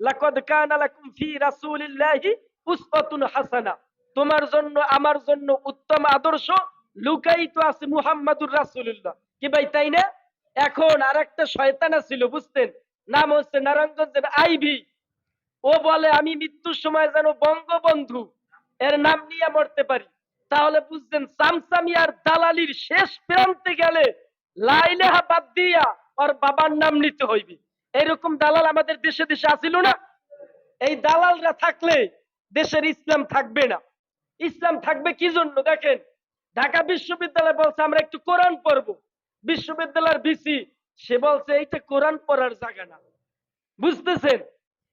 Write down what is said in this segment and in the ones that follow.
লাকাদ কানা ফি রাসূলিল্লাহি উসওয়াতুন হাসানা। তোমার জন্য, আমার জন্য উত্তম আদর্শ লুকায়িত আছে মুহাম্মাদুর রাসূলুল্লাহ। কি ভাই, তাই না? এখন আরেকটা শয়তান ছিল বুঝতেন নাম হচ্ছে নারায়ণগঞ্জের আইভি। ও বলে, আমি মৃত্যুর সময় যেন বঙ্গবন্ধু, এর নাম নিয়ে মরতে পারি। তাহলে বুঝছেন, সামসামি আর দালালির শেষ প্রান্তে গেলে লাইলেহা বাদ দিয়া ওর বাবার নাম নিতে হইবে। এরকম দালাল আমাদের দেশে দেশে আসিল না। এই দালালরা থাকলে দেশের ইসলাম থাকবে না। ইসলাম থাকবে কি জন্য? দেখেন, ঢাকা বিশ্ববিদ্যালয় বলছে, আমরা একটু কোরআন পড়ব। বিশ্ববিদ্যালয়ের বিসি সে বলছে, এইটা কোরআন পড়ার জায়গা না। বুঝতেছেন?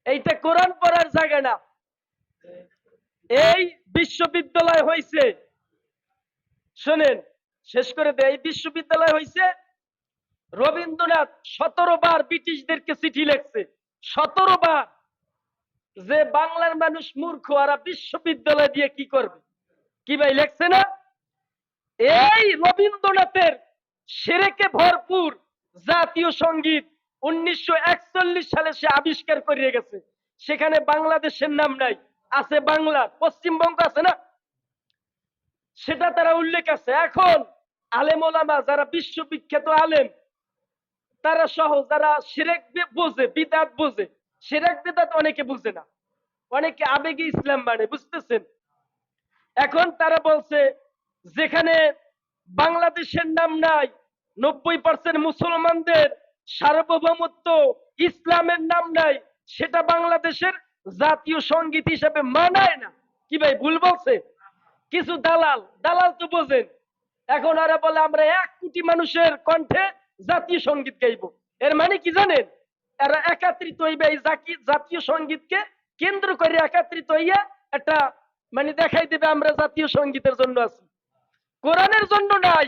এইটা কোরআন পড়ার জায়গা না। এই বিশ্ববিদ্যালয় হয়েছে শোনেন, শেষ করে দেয় এই বিশ্ববিদ্যালয় হয়েছে রবীন্দ্রনাথ সতেরো বার ব্রিটিশদেরকে চিঠি লেখছে। সতেরো বার। যে বাংলার মানুষ মূর্খ আর বিশ্ববিদ্যালয় দিয়ে কি করবে? কি ভাই, লেখছে না? এই রবীন্দ্রনাথের সেরেকে ভরপুর জাতীয় সংগীত উনিশশো সালে সে আবিষ্কার করিয়ে গেছে। সেখানে বাংলাদেশের নাম নাই, আছে বাংলা, পশ্চিমবঙ্গ আছে না? সেটা তারা উল্লেখ আছে। এখন আলেম ওলামা, যারা বিশ্ববিখ্যাত আলেম তারা সহ যারা সিরেক বোঝে, বিদাত বোঝে। সিরেক বিদাত অনেকে বুঝে না। অনেকে আবেগে ইসলাম মানে বুঝতেছেন? এখন তারা বলছে, যেখানে বাংলাদেশের নাম নাই, নব্বই পার্সেন্ট মুসলমানদের সার্বভৌমত্ব ইসলামের নাম নাই, সেটা বাংলাদেশের জাতীয় সংগীত হিসেবে মানায় না। কি ভাই, ভুল বলছে? কিছু দালাল দালাল তো বোঝেন। এখন ওরা বলে, আমরা এক কোটি মানুষের কণ্ঠে জাতীয় সংগীত গাইব। এর মানে কি জানেন? এরা একাত্রিত হইবে এই জাতীয় সঙ্গীতকে কেন্দ্র করে একাত্রিত হইয়া একটা মানে দেখাই দেবে আমরা জাতীয় সঙ্গীতের জন্য আছি। কোরআনের জন্য নাই।